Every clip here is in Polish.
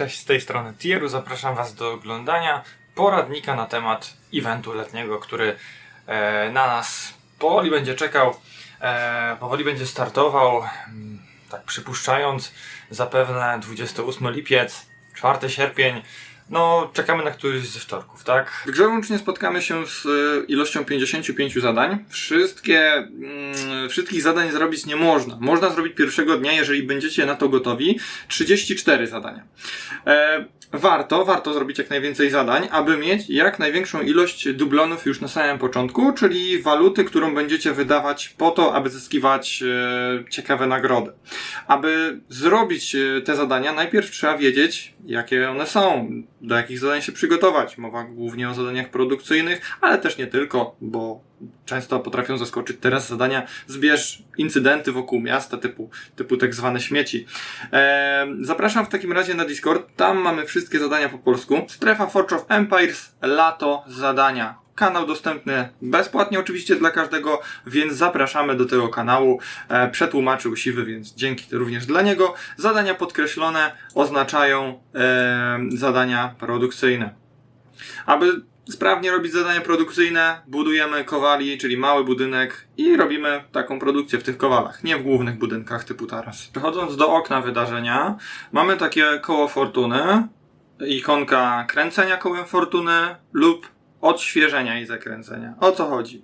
Cześć, z tej strony Tieru. Zapraszam Was do oglądania poradnika na temat eventu letniego, który e, na nas powoli będzie czekał, e, powoli będzie startował. mm, Tak przypuszczając, zapewne 28 lipiec, 4 sierpień. No, czekamy na któryś ze wtorków, tak? W grze łącznie spotkamy się z e, ilością 55 zadań. Wszystkie, mm, wszystkich zadań zrobić nie można. Można zrobić pierwszego dnia, jeżeli będziecie na to gotowi. 34 zadania. E, warto, warto zrobić jak najwięcej zadań, aby mieć jak największą ilość dublonów już na samym początku, czyli waluty, którą będziecie wydawać po to, aby zyskiwać e, ciekawe nagrody. Aby zrobić e, te zadania, najpierw trzeba wiedzieć, jakie one są, do jakich zadań się przygotować. Mowa głównie o zadaniach produkcyjnych, ale też nie tylko, bo często potrafią zaskoczyć teraz zadania zbierz incydenty wokół miasta, typu, typu tak zwane śmieci. Eee, zapraszam w takim razie na Discord, tam mamy wszystkie zadania po polsku. Strefa Forge of Empires, lato, zadania. Kanał dostępny bezpłatnie oczywiście dla każdego, więc zapraszamy do tego kanału. E, przetłumaczył siwy, więc dzięki również dla niego. Zadania podkreślone oznaczają e, zadania produkcyjne. Aby sprawnie robić zadania produkcyjne, budujemy kowali, czyli mały budynek i robimy taką produkcję w tych kowalach, nie w głównych budynkach typu taras. Przechodząc do okna wydarzenia, mamy takie koło fortuny, ikonka kręcenia kołem fortuny lub odświeżenia i zakręcenia. O co chodzi?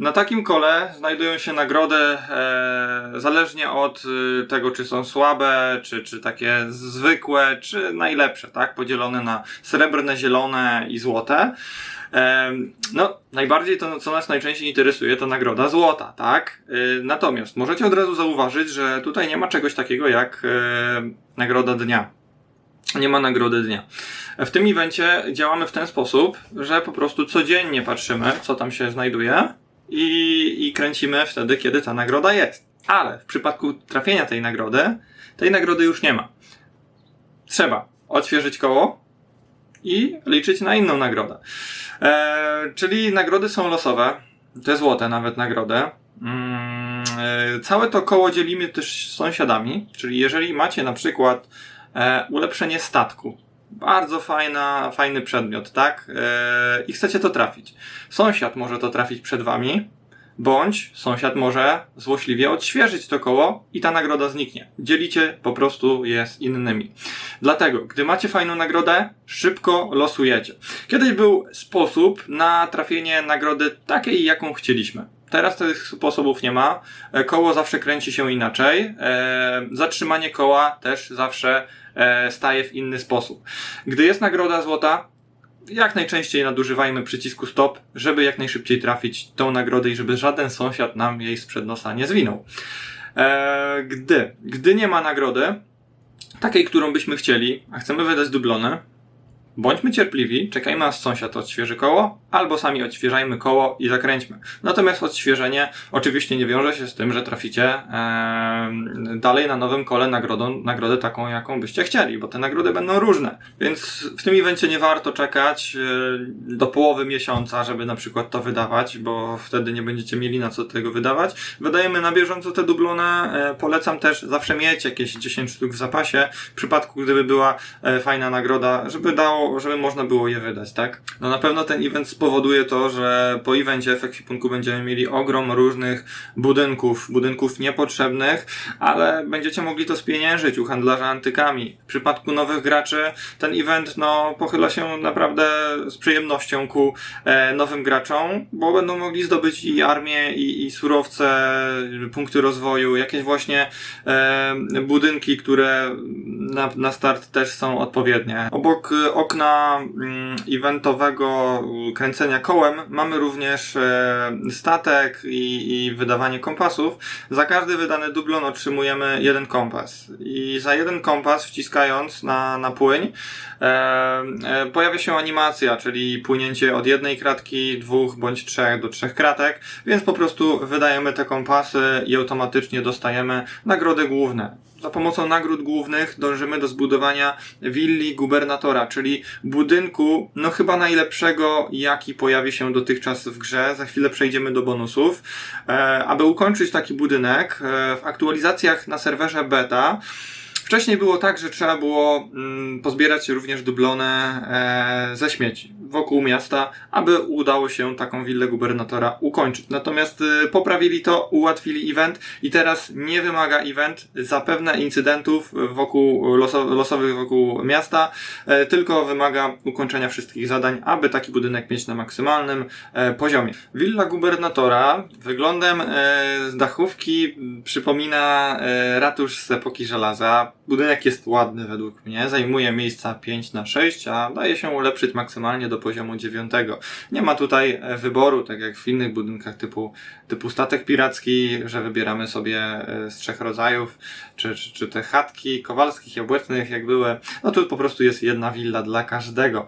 Na takim kole znajdują się nagrody e, zależnie od e, tego, czy są słabe, czy, czy takie zwykłe, czy najlepsze, tak? Podzielone na srebrne, zielone i złote. Em, No, najbardziej to, co nas najczęściej interesuje, to nagroda złota, tak? Y, Natomiast możecie od razu zauważyć, że tutaj nie ma czegoś takiego jak e, nagroda dnia. Nie ma nagrody dnia. W tym evencie działamy w ten sposób, że po prostu codziennie patrzymy, co tam się znajduje i, i kręcimy wtedy, kiedy ta nagroda jest. Ale w przypadku trafienia tej nagrody, tej nagrody już nie ma. Trzeba odświeżyć koło i liczyć na inną nagrodę. E, czyli nagrody są losowe, te złote nawet nagrody. Mm, e, całe to koło dzielimy też z sąsiadami, czyli jeżeli macie na przykład e, ulepszenie statku, bardzo fajna, fajny przedmiot, tak? E, I chcecie to trafić. Sąsiad może to trafić przed wami, bądź sąsiad może złośliwie odświeżyć to koło i ta nagroda zniknie. Dzielicie po prostu je z innymi. Dlatego, gdy macie fajną nagrodę, szybko losujecie. Kiedyś był sposób na trafienie nagrody takiej, jaką chcieliśmy. Teraz tych sposobów nie ma. E, Koło zawsze kręci się inaczej. Zatrzymanie koła też zawsze staje w inny sposób. Gdy jest nagroda złota, jak najczęściej nadużywajmy przycisku stop, żeby jak najszybciej trafić tą nagrodę i żeby żaden sąsiad nam jej sprzed nosa nie zwinął. E, gdy, gdy nie ma nagrody, takiej, którą byśmy chcieli, a chcemy wydać dublony, bądźmy cierpliwi, czekajmy aż sąsiad odświeży koło, albo sami odświeżajmy koło i zakręćmy. Natomiast odświeżenie oczywiście nie wiąże się z tym, że traficie em, dalej na nowym kole nagrodą, nagrodę taką, jaką byście chcieli, bo te nagrody będą różne. Więc w tym evencie nie warto czekać e, do połowy miesiąca, żeby na przykład to wydawać, bo wtedy nie będziecie mieli na co tego wydawać. Wydajemy na bieżąco te dublone. E, polecam też zawsze mieć jakieś 10 sztuk w zapasie, w przypadku gdyby była e, fajna nagroda, żeby dało, żeby można było je wydać, tak? No na pewno ten event spowoduje to, że po evencie w ekwipunku będziemy mieli ogrom różnych budynków, budynków niepotrzebnych, ale będziecie mogli to spieniężyć u handlarza antykami. W przypadku nowych graczy ten event no, pochyla się naprawdę z przyjemnością ku e, nowym graczom, bo będą mogli zdobyć i armię, i, i surowce, punkty rozwoju, jakieś właśnie e, budynki, które na, na start też są odpowiednie. Obok e, okna mm, eventowego kręcenia kołem mamy również e, statek i, i wydawanie kompasów. Za każdy wydany dublon otrzymujemy jeden kompas. I za jeden kompas wciskając na, na płyń e, e, pojawia się animacja, czyli płynięcie od jednej kratki, dwóch bądź trzech do trzech kratek, więc po prostu wydajemy te kompasy i automatycznie dostajemy nagrody główne. Za pomocą nagród głównych dążymy do zbudowania willi gubernatora, czyli budynku, no chyba najlepszego, jaki pojawi się dotychczas w grze. Za chwilę przejdziemy do bonusów. E, aby ukończyć taki budynek, e, w aktualizacjach na serwerze beta Wcześniej było tak, że trzeba było mm, pozbierać również dublony e, ze śmieci wokół miasta, aby udało się taką willę gubernatora ukończyć. Natomiast e, poprawili to, ułatwili event i teraz nie wymaga event zapewne incydentów wokół loso, losowych wokół miasta, e, tylko wymaga ukończenia wszystkich zadań, aby taki budynek mieć na maksymalnym e, poziomie. Willa gubernatora wyglądem z dachówki przypomina ratusz z epoki żelaza. Budynek jest ładny według mnie, zajmuje miejsca 5 na 6, a daje się ulepszyć maksymalnie do poziomu 9. Nie ma tutaj e, wyboru, tak jak w innych budynkach typu, typu statek piracki, że wybieramy sobie e, z trzech rodzajów, czy, czy, czy te chatki kowalskich, jabłecznych, jak były. No tu po prostu jest jedna willa dla każdego.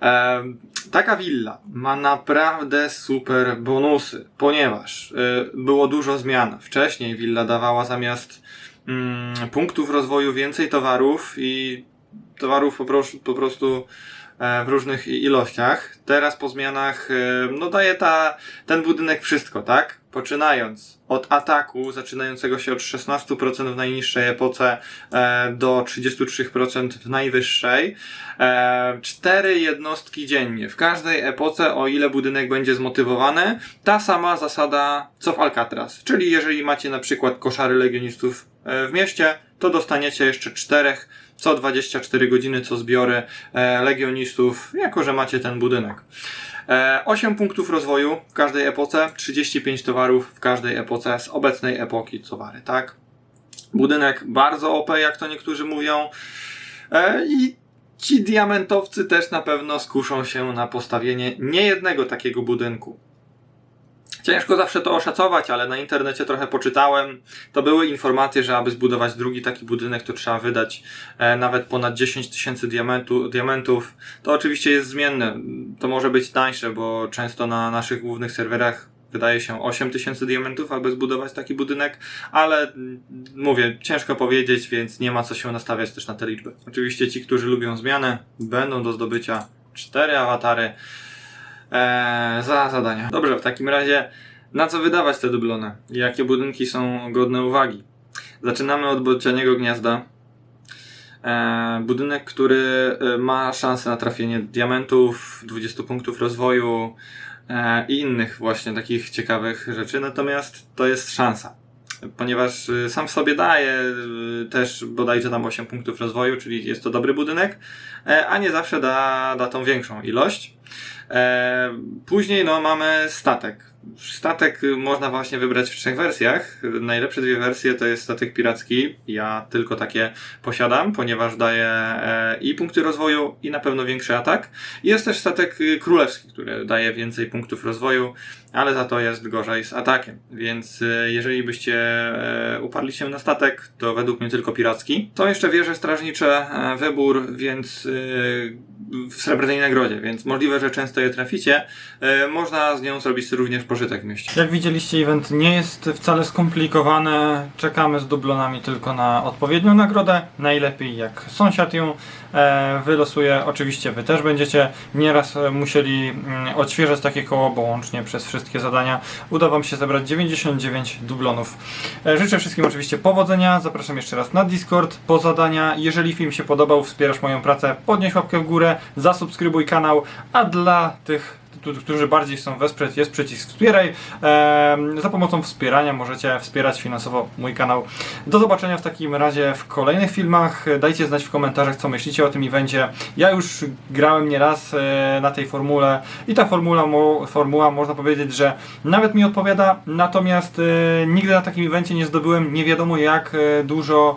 Em, taka willa ma naprawdę super bonusy, ponieważ y, było dużo zmian. Wcześniej willa dawała zamiast mm, punktów rozwoju więcej towarów i towarów po, prostu- po prostu e, w różnych ilościach. Teraz po zmianach e, no daje ta, ten budynek wszystko, tak? Poczynając od ataku, zaczynającego się od 16% w najniższej epoce e, do 33% w najwyższej. Cztery jednostki dziennie. W każdej epoce, o ile budynek będzie zmotywowany, ta sama zasada co w Alcatraz. Czyli jeżeli macie na przykład koszary legionistów w mieście, to dostaniecie jeszcze czterech co 24 godziny, co zbiory e, legionistów, jako że macie ten budynek. E, 8 punktów rozwoju w każdej epoce, 35 towarów w każdej epoce z obecnej epoki towary, tak? Budynek bardzo OP, jak to niektórzy mówią. E, I ci diamentowcy też na pewno skuszą się na postawienie niejednego takiego budynku. Ciężko zawsze to oszacować, ale na internecie trochę poczytałem. To były informacje, że aby zbudować drugi taki budynek, to trzeba wydać e, nawet ponad 10 tysięcy diamentu, diamentów. To oczywiście jest zmienne. To może być tańsze, bo często na naszych głównych serwerach wydaje się 8 tysięcy diamentów, aby zbudować taki budynek, ale mm, mówię, ciężko powiedzieć, więc nie ma co się nastawiać też na te liczby. Oczywiście ci, którzy lubią zmianę, będą do zdobycia cztery awatary e, za zadania. Dobrze, w takim razie na co wydawać te dublony? Jakie budynki są godne uwagi? Zaczynamy od bocianiego gniazda. E, budynek, który e, ma szansę na trafienie diamentów, 20 punktów rozwoju e, i innych właśnie takich ciekawych rzeczy, natomiast to jest szansa. Ponieważ e, sam w sobie daje e, też bodajże tam 8 punktów rozwoju, czyli jest to dobry budynek, a nie zawsze da, da tą większą ilość. E, później no, mamy statek. Statek można właśnie wybrać w trzech wersjach. Najlepsze dwie wersje to jest statek piracki. Ja tylko takie posiadam, ponieważ daje e, i punkty rozwoju, i na pewno większy atak. Jest też statek y, królewski, który daje więcej punktów rozwoju, ale za to jest gorzej z atakiem. Więc y, jeżeli byście e, uparli się na statek, to według mnie tylko piracki. Są jeszcze wieże strażnicze, e, wybór, więc y, w srebrnej nagrodzie, więc możliwe, że często je traficie. E, Można z nią zrobić również pożytek mieście. Jak widzieliście, event nie jest wcale skomplikowany. Czekamy z dublonami tylko na odpowiednią nagrodę. Najlepiej jak sąsiad ją e, wylosuje. Oczywiście wy też będziecie nieraz e, musieli mm, odświeżać takie koło, bo łącznie przez wszystkie zadania uda wam się zebrać 99 dublonów. Życzę wszystkim oczywiście powodzenia. Zapraszam jeszcze raz na Discord po zadania. Jeżeli film się podobał, wspierasz moją pracę, podnieś łapkę w górę, zasubskrybuj kanał, a dla tych którzy bardziej chcą wesprzeć, jest przycisk wspieraj. Za pomocą wspierania możecie wspierać finansowo mój kanał. Do zobaczenia w takim razie w kolejnych filmach. Dajcie znać w komentarzach, co myślicie o tym evencie. Ja już grałem nieraz e, na tej formule i ta formula, mo, formuła można powiedzieć, że nawet mi odpowiada, natomiast e, nigdy na takim evencie nie zdobyłem nie wiadomo jak e, dużo,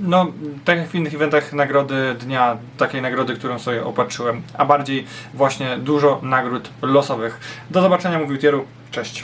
no tak jak w innych eventach nagrody dnia, takiej nagrody, którą sobie opatrzyłem, a bardziej właśnie dużo nagród losowych. Do zobaczenia, mówił Tieru, cześć.